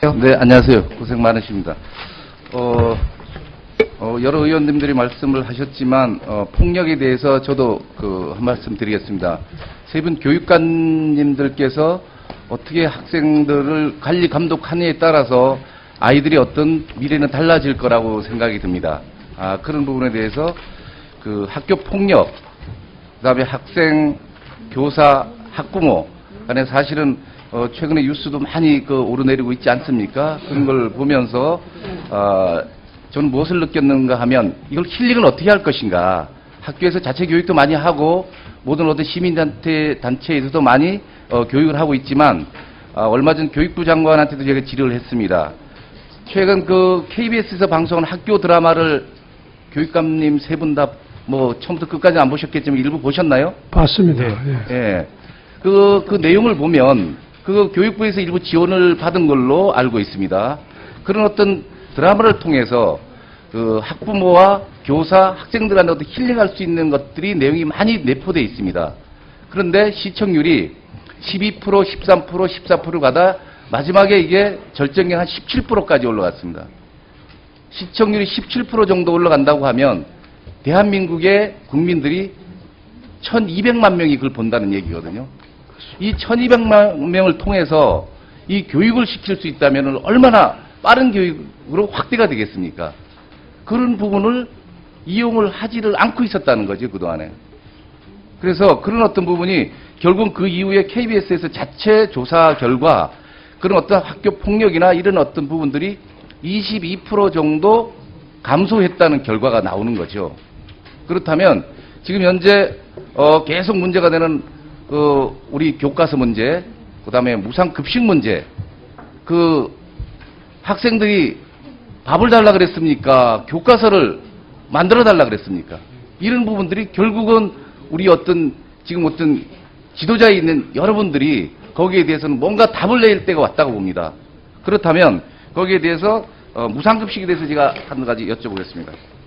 네, 안녕하세요. 고생 많으십니다. 어, 어, 여러 의원님들이 말씀을 하셨지만, 어, 폭력에 대해서 저도 그, 한 말씀 드리겠습니다. 세 분 교육관님들께서 어떻게 학생들을 관리 감독하느냐에 따라서 아이들이 어떤 미래는 달라질 거라고 생각이 듭니다. 아, 그런 부분에 대해서 그 학교 폭력, 그 다음에 학생, 교사, 학부모 간에 사실은 어, 최근에 뉴스도 많이 그 오르내리고 있지 않습니까? 그런 걸 보면서 어, 저는 무엇을 느꼈는가 하면 이걸 힐링을 어떻게 할 것인가 학교에서 자체 교육도 많이 하고 모든 어떤 시민단체 단체에서도 많이 어, 교육을 하고 있지만 아, 얼마 전 교육부 장관한테도 제가 질의를 했습니다. 최근 그 KBS에서 방송한 학교 드라마를 교육감님 세 분 다 뭐 처음부터 끝까지 안 보셨겠지만 일부 보셨나요? 봤습니다. 예. 예. 그, 그 내용을 보면 그 교육부에서 일부 지원을 받은 걸로 알고 있습니다. 그런 어떤 드라마를 통해서 그 학부모와 교사, 학생들한테 어떤 힐링할 수 있는 것들이 내용이 많이 내포되어 있습니다. 그런데 시청률이 12%, 13%, 14% 가다 마지막에 이게 절정이 한 17%까지 올라갔습니다. 시청률이 17% 정도 올라간다고 하면 대한민국의 국민들이 1200만 명이 그걸 본다는 얘기거든요. 이 1200만 명을 통해서 이 교육을 시킬 수 있다면 얼마나 빠른 교육으로 확대가 되겠습니까? 그런 부분을 이용을 하지를 않고 있었다는 거죠, 그동안에. 그래서 그런 어떤 부분이 결국 그 이후에 KBS에서 자체 조사 결과 그런 어떤 학교 폭력이나 이런 어떤 부분들이 22% 정도 감소했다는 결과가 나오는 거죠. 그렇다면 지금 현재 어, 계속 문제가 되는 그 우리 교과서 문제, 그다음에 무상 급식 문제, 그 학생들이 밥을 달라 그랬습니까? 교과서를 만들어 달라 그랬습니까? 이런 부분들이 결국은 우리 어떤 지금 어떤 지도자에 있는 여러분들이 거기에 대해서는 뭔가 답을 낼 때가 왔다고 봅니다. 그렇다면 거기에 대해서 어, 무상급식에 대해서 제가 한 가지 여쭤보겠습니다.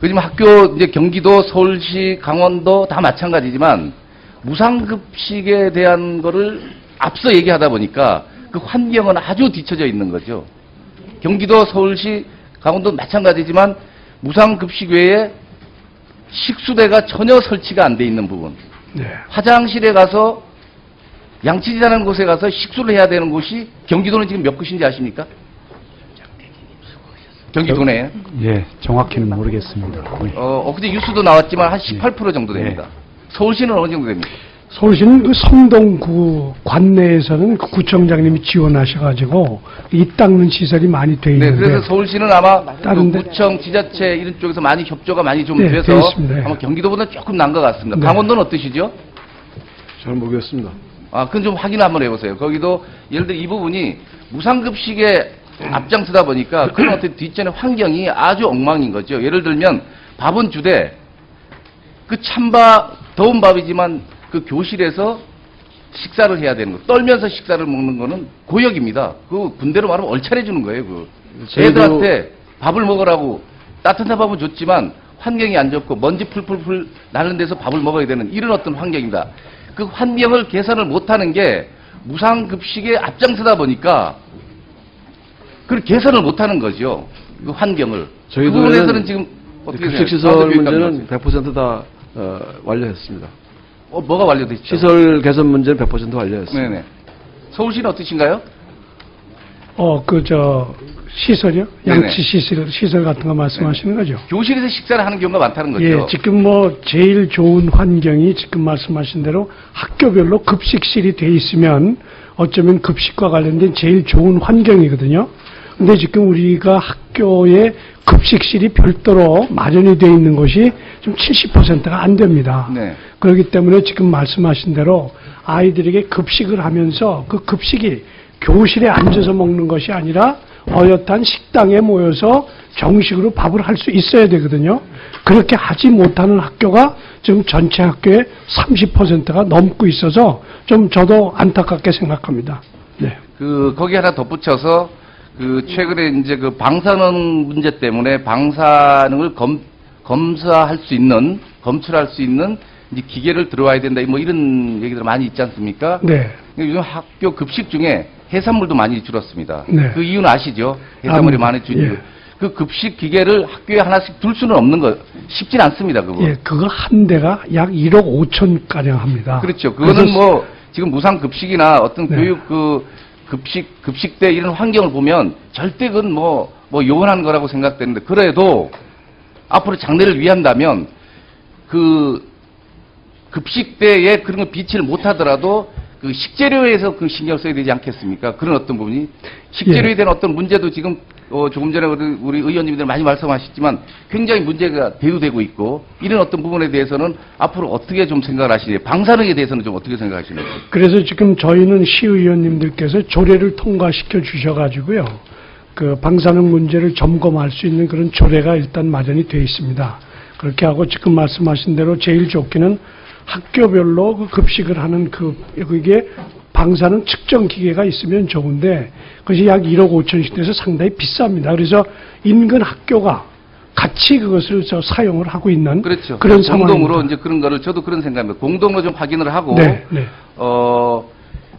그지만 학교 이제 경기도, 서울시, 강원도 다 마찬가지지만 무상급식에 대한 거를 앞서 얘기하다 보니까 그 환경은 아주 뒤처져 있는 거죠. 경기도, 서울시, 강원도 마찬가지지만 무상급식 외에 식수대가 전혀 설치가 안 돼 있는 부분. 네. 화장실에 가서 양치질하는 곳에 가서 식수를 해야 되는 곳이 경기도는 지금 몇 곳인지 아십니까? 경기 도 내에. 예, 정확히는 모르겠습니다. 네. 어, 엊그제 뉴스도 나왔지만 한 18% 정도 됩니다. 서울시는 어느 정도 됩니까? 서울시는 그 성동구 관내에서는 그 구청장님이 지원하셔가지고 이 닦는 시설이 많이 돼 네, 있는데 그래서 서울시는 아마 그 다른데? 구청, 지자체 이런 쪽에서 많이 협조가 많이 좀 네, 돼서 되어 있습니다. 아마 경기도보다 조금 난 것 같습니다. 네. 강원도는 어떠시죠? 잘 모르겠습니다. 아, 그건 좀 확인 한번 해보세요. 거기도 예를 들어 이 부분이 무상급식에 앞장서다 보니까 그런 어떤 뒷전의 환경이 아주 엉망인 거죠. 예를 들면 밥은 주되 그 찬밥, 더운 밥이지만 그 교실에서 식사를 해야 되는 거. 떨면서 식사를 먹는 거는 고역입니다. 그 군대로 말하면 얼차려 주는 거예요. 그 저희도- 애들한테 밥을 먹으라고 따뜻한 밥은 줬지만 환경이 안 좋고 먼지 풀풀풀 나는 데서 밥을 먹어야 되는 이런 어떤 환경입니다. 그 환경을 개선을 못하는 게 무상급식에 앞장서다 보니까 그걸 개선을 못하는 거죠. 그 환경을. 그 저희도 부분에서는 지금 어떻게 급식시설? 문제는 100%다 어, 완료했습니다. 어, 뭐가 완료됐죠? 시설 개선 문제는 100% 완료했습니다. 네네. 서울시는 어떠신가요? 어 그 저 시설이요? 양치 시설 시설 같은 거 말씀하시는 거죠? 교실에서 식사를 하는 경우가 많다는 거죠. 예, 지금 뭐 제일 좋은 환경이 지금 말씀하신 대로 학교별로 급식실이 돼 있으면 어쩌면 급식과 관련된 제일 좋은 환경이거든요. 근데 지금 우리가 학교에 급식실이 별도로 마련이 되어 있는 곳이 좀 70%가 안 됩니다. 네. 그렇기 때문에 지금 말씀하신 대로 아이들에게 급식을 하면서 그 급식이 교실에 앉아서 먹는 것이 아니라 어엿한 식당에 모여서 정식으로 밥을 할 수 있어야 되거든요. 그렇게 하지 못하는 학교가 지금 전체 학교의 30%가 넘고 있어서 좀 저도 안타깝게 생각합니다. 네. 그 거기 하나 덧붙여서 그 최근에 이제 그 방사능 문제 때문에 방사능을 검 검사할 수 있는 검출할 수 있는 이제 기계를 들어와야 된다 뭐 이런 얘기들 많이 있지 않습니까? 네. 근데 요즘 학교 급식 중에 해산물도 많이 줄었습니다. 네. 그 이유는 아시죠? 해산물이 압니다. 많이 줄 이유. 예. 그 급식 기계를 학교에 하나씩 둘 수는 없는 거 쉽진 않습니다. 그거. 예, 그거 한 대가 약 1억 5천 가량 합니다. 그렇죠. 그거는 뭐 지금 무상 급식이나 어떤 네. 교육 그 급식 급식대 이런 환경을 보면 절대 그건 뭐뭐 요원한 거라고 생각되는데 그래도 앞으로 장래를 위한다면 그 급식대에 그런 걸 비치를 못하더라도 그 식재료에서 그 신경 써야 되지 않겠습니까? 그런 어떤 부분이 식재료에 예. 대한 어떤 문제도 지금 어 조금 전에 우리- 우리 의원님들 많이 말씀하셨지만 굉장히 문제가 대두되고 있고 이런 어떤 부분에 대해서는 앞으로 어떻게 좀 생각을 하시는지 방사능에 대해서는 좀 어떻게 생각하시는지 그래서 지금 저희는 시의원님들께서 조례를 통과시켜 주셔가지고요. 그 방사능 문제를 점검할 수 있는 그런 조례가 일단 마련이 되어 있습니다. 그렇게 하고 지금 말씀하신 대로 제일 좋기는 학교별로 그 급식을 하는 그, 그게 방사능 측정 기계가 있으면 좋은데 그것이 약 1억 5천씩 돼서 상당히 비쌉니다. 그래서 인근 학교가 같이 그것을 저 사용을 하고 있는 그렇죠. 그런 공동으로 상황입니다. 이제 그런 거를 저도 그런 생각입니다. 공동으로 좀 확인을 하고 네, 네. 어,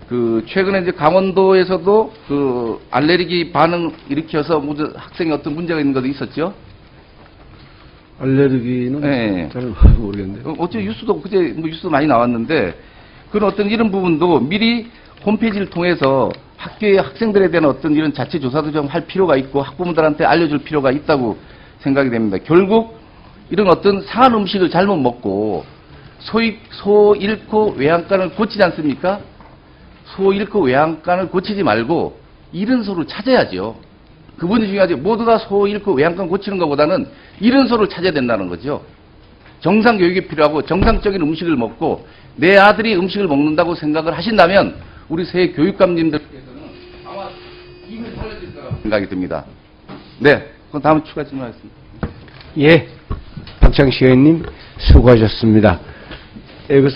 그, 최근에 이제 강원도에서도 그 알레르기 반응 일으켜서 학생이 어떤 문제가 있는 것도 있었죠? 알레르기는 네. 잘 모르겠는데. 어, 어째 뉴스도, 그제 뭐 뉴스도 많이 나왔는데 그런 어떤 이런 부분도 미리 홈페이지를 통해서 학교의 학생들에 대한 어떤 이런 자체 조사도 좀 할 필요가 있고 학부모들한테 알려줄 필요가 있다고 생각이 됩니다. 결국 이런 어떤 상한 음식을 잘못 먹고 소, 잃- 소 잃고 외양간을 고치지 않습니까? 소 잃고 외양간을 고치지 말고 잃은 소를 찾아야죠. 그분이 중요하죠. 모두가 소 잃고 외양간 고치는 것보다는 잃은 소를 찾아야 된다는 거죠. 정상 교육이 필요하고 정상적인 음식을 먹고 내 아들이 음식을 먹는다고 생각을 하신다면 우리 새 교육감님들께서는 아마 입을 살려줄 거라고 생각이 듭니다. 네. 그럼 다음 추가 질문하겠습니다. 예, 박창시 의원님 수고하셨습니다. 여기서